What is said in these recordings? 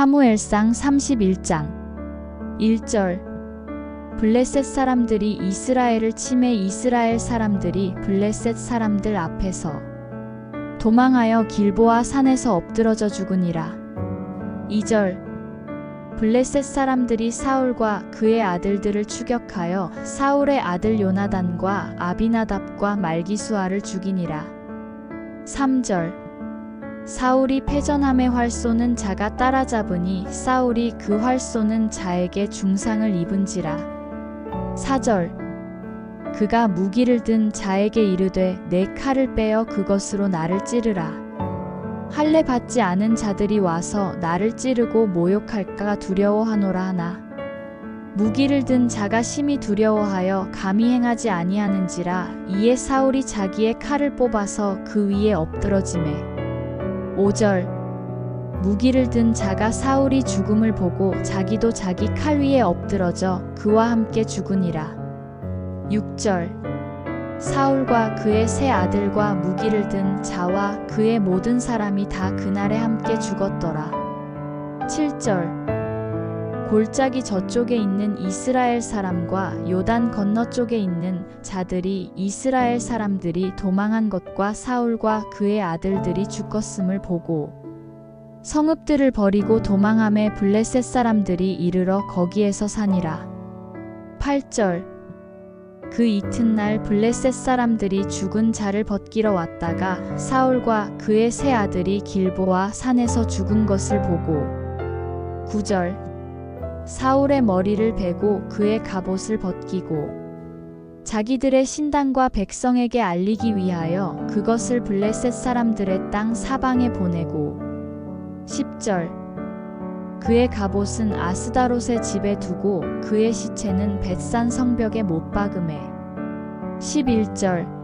사무엘상 31장 1절. 블레셋 사람들이 이스라엘을 침해 이스라엘 사람들이 블레셋 사람들 앞에서 도망하여 길보아 산에서 엎드러져 죽으니라. 2절. 블레셋 사람들이 사울과 그의 아들들을 추격하여 사울의 아들 요나단과 아비나답과 말기수아를 죽이니라. 3절 사울이 패전함에 활 쏘는 자가 따라잡으니 사울이 그 활 쏘는 자에게 중상을 입은지라. 4절 그가 무기를 든 자에게 이르되 내 칼을 빼어 그것으로 나를 찌르라. 할례 받지 않은 자들이 와서 나를 찌르고 모욕할까 두려워하노라 하나. 무기를 든 자가 심히 두려워하여 감히 행하지 아니하는지라 이에 사울이 자기의 칼을 뽑아서 그 위에 엎드러지매 5절 무기를 든 자가 사울이 죽음을 보고 자기도 자기 칼 위에 엎드러져 그와 함께 죽으니라. 6절 사울과 그의 세 아들과 무기를 든 자와 그의 모든 사람이 다 그날에 함께 죽었더라. 7절 골짜기 저쪽에 있는 이스라엘 사람과 요단 건너 쪽에 있는 자들이 이스라엘 사람들이 도망한 것과 사울과 그의 아들들이 죽었음을 보고 성읍들을 버리고 도망함에 블레셋 사람들이 이르러 거기에서 사니라. 8절 그 이튿날 블레셋 사람들이 죽은 자를 벗기러 왔다가 사울과 그의 세 아들이 길보아 산에서 죽은 것을 보고 9절 사울의 머리를 베고 그의 갑옷을 벗기고 자기들의 신당과 백성에게 알리기 위하여 그것을 블레셋 사람들의 땅 사방에 보내고 10절 그의 갑옷은 아스다롯의 집에 두고 그의 시체는 벳산 성벽에 못 박음해 11절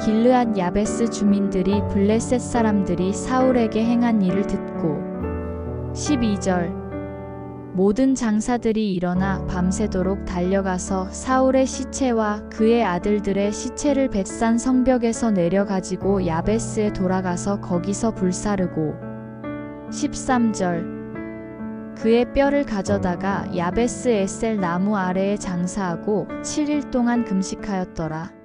길르앗 야베스 주민들이 블레셋 사람들이 사울에게 행한 일을 듣고 12절 모든 장사들이 일어나 밤새도록 달려가서 사울의 시체와 그의 아들들의 시체를 벳산 성벽에서 내려가지고 야베스에 돌아가서 거기서 불사르고 13절 그의 뼈를 가져다가 야베스 에셀 나무 아래에 장사하고 7일 동안 금식하였더라.